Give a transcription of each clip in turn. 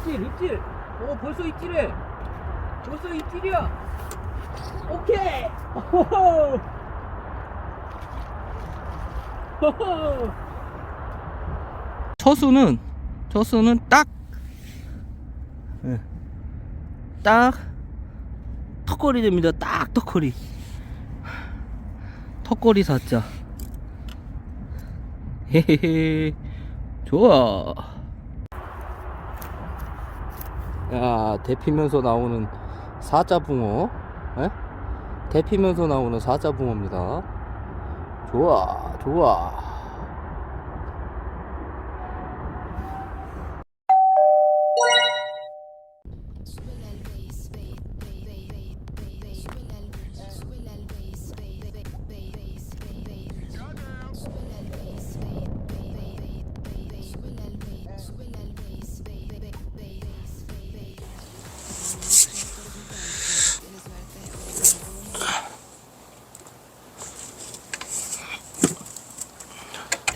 입질 입질 어 벌써 입질해 벌써 입질이야. 오케이. 호호 호호 처수는 처수는 딱. 예. 딱. 턱걸이 됩니다. 딱 턱걸이. 턱걸이 사자. 헤헤헤. 좋아 야 데피면서 나오는 사자 붕어 에? 데피면서 나오는 사자 붕어입니다 좋아 좋아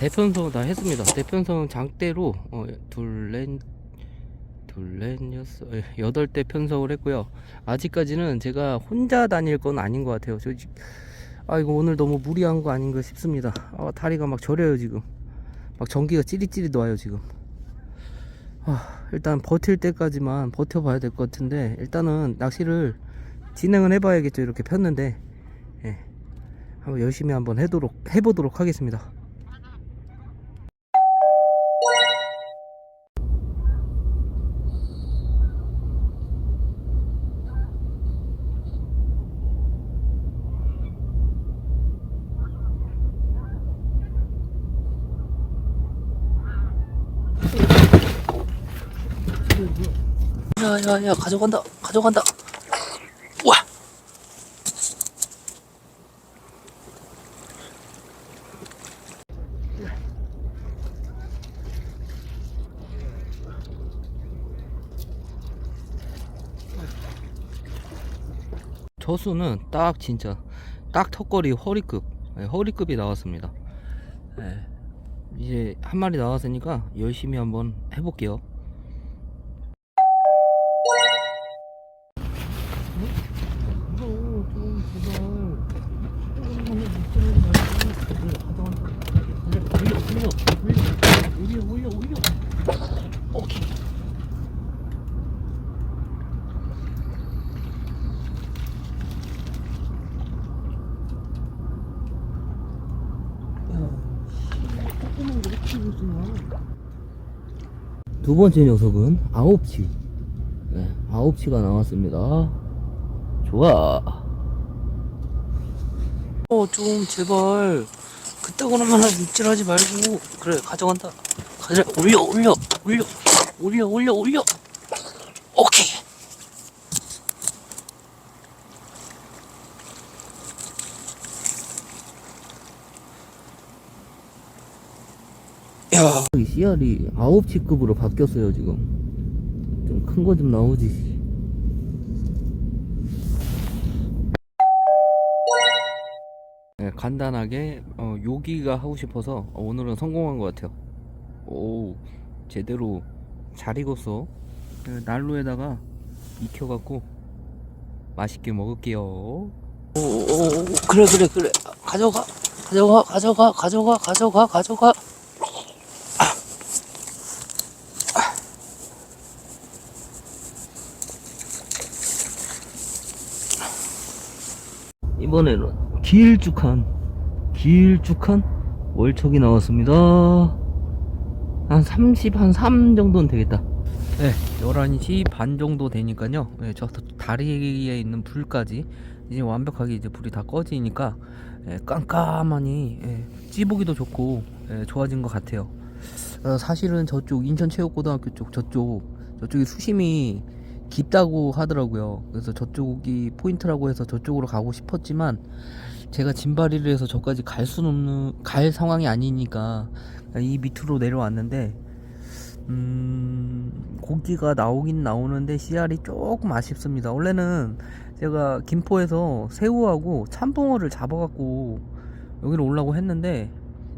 대편성 다 했습니다. 대편성 장대로 어, 둘넷 둘넷 여섯 예, 여덟 대 편성을 했고요. 아직까지는 제가 혼자 다닐 건 아닌 것 같아요. 저 지- 아 이거 오늘 너무 무리한 거 아닌가 싶습니다. 아, 다리가 막 저려요 지금. 막 전기가 찌릿찌릿 와요 지금. 아, 일단 버틸 때까지만 버텨봐야 될 것 같은데 일단은 낚시를 진행을 해봐야겠죠. 이렇게 폈는데 예. 한번 열심히 한번 해도록 해보도록 하겠습니다. 야야야 가져간다 가져간다. 와! 저수는 딱 진짜 딱 턱걸이 허리급 네, 허리급이 나왔습니다. 네, 이제 한 마리 나왔으니까 열심히 한번 해볼게요 두 번째 녀석은 아홉치. 네, 아홉치가 나왔습니다. 좋아. 어, 좀 제발 그따구나만 입질하지 말고 그래 가져간다. 가져 올려 올려 올려 올려 올려 올려. 오케이. 야, 이 CR이 9치급으로 바뀌었어요, 지금. 좀 큰 거 좀 나오지. 네, 간단하게 어, 요기가 하고 싶어서 어, 오늘은 성공한 것 같아요. 오, 제대로 잘 익었어. 네, 난로에다가 익혀갖고 맛있게 먹을게요. 오, 오, 오, 그래, 그래, 그래. 가져가, 가져가, 가져가, 가져가, 가져가, 가져가. 이번에는 길쭉한 길쭉한 월척이 나왔습니다. 한 30, 한 3 정도는 되겠다. 네 11시 반 정도 되니까요. 네, 저 다리에 있는 불까지 이제 완벽하게 이제 불이 다 꺼지니까 예, 깜깜하니 예, 찌보기도 좋고 예, 좋아진 것 같아요. 어, 사실은 저쪽 인천체육고등학교 쪽 저쪽 저쪽이 수심이 깊다고 하더라고요. 그래서 저쪽이 포인트라고 해서 저쪽으로 가고 싶었지만 제가 짐바리를 해서 저까지 갈 수는 없는 갈 상황이 아니니까 이 밑으로 내려왔는데 음 고기가 나오긴 나오는데 씨알이 조금 아쉽습니다. 원래는 제가 김포에서 새우하고 참붕어를 잡아갖고 여기로 올라고 했는데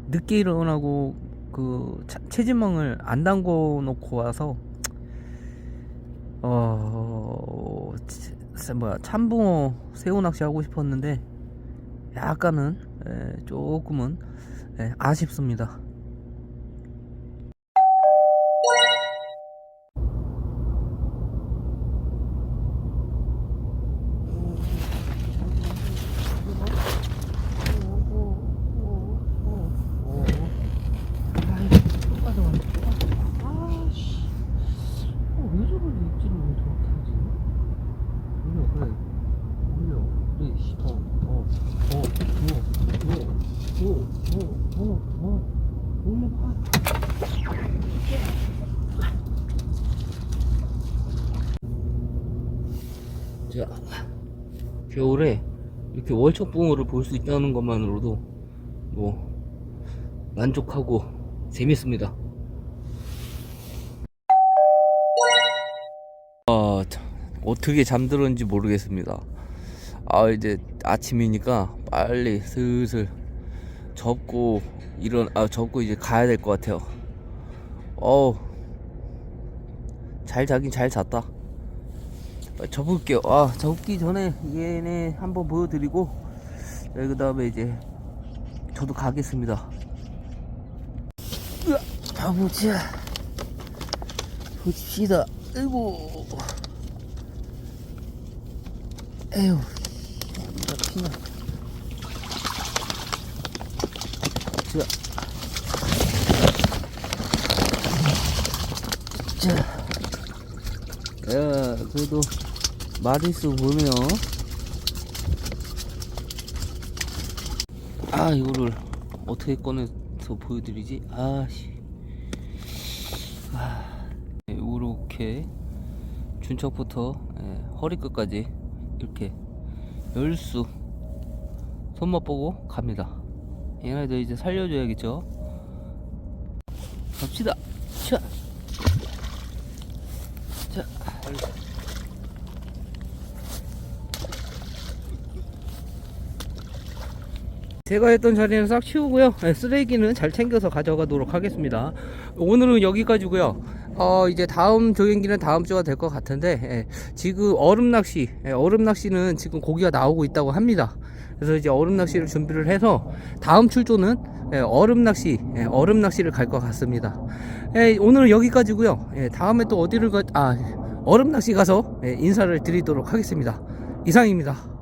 늦게 일어나고 그 차- 체지망을 안 담궈 놓고 와서 어 치- 뭐야 참붕어 새우 낚시 하고 싶었는데 약간은 에, 조금은 에, 아쉽습니다. 왜저 겨울에 이렇게 월척 붕어를 볼 수 있다는 것만으로도 뭐 만족하고 재밌습니다 아, 참, 어떻게 잠들었는지 모르겠습니다. 아, 이제 아침이니까 빨리 슬슬 접고 일어나, 아, 접고 이제 가야 될 것 같아요. 어우, 잘 자긴 잘 잤다. 아, 접을게요. 아, 접기 전에 얘네 한번 보여드리고, 그 다음에 이제 저도 가겠습니다. 으아, 가보자. 보십시다. 아이고. 에휴. 잡히나. 자. 자. 야, 그래도 마리수 보네요. 아, 이거를 어떻게 꺼내서 보여드리지? 아씨. 네, 이렇게 준척부터 예, 허리끝까지 이렇게 열수 손맛 보고 갑니다. 얘네들 이제 살려줘야겠죠. 갑시다. 자, 자. 제가 했던 자리는 싹 치우고요. 네, 쓰레기는 잘 챙겨서 가져가도록 하겠습니다. 오늘은 여기까지고요. 어, 이제 다음 조행기는 다음 주가 될 것 같은데 예, 지금 얼음 낚시, 예, 얼음 낚시는 지금 고기가 나오고 있다고 합니다. 그래서 이제 얼음 낚시를 준비를 해서 다음 출조는 예, 얼음 낚시, 예, 얼음 낚시를 갈 것 같습니다. 예, 오늘은 여기까지고요. 예, 다음에 또 어디를 가, 아, 얼음 낚시 가서 예, 인사를 드리도록 하겠습니다. 이상입니다.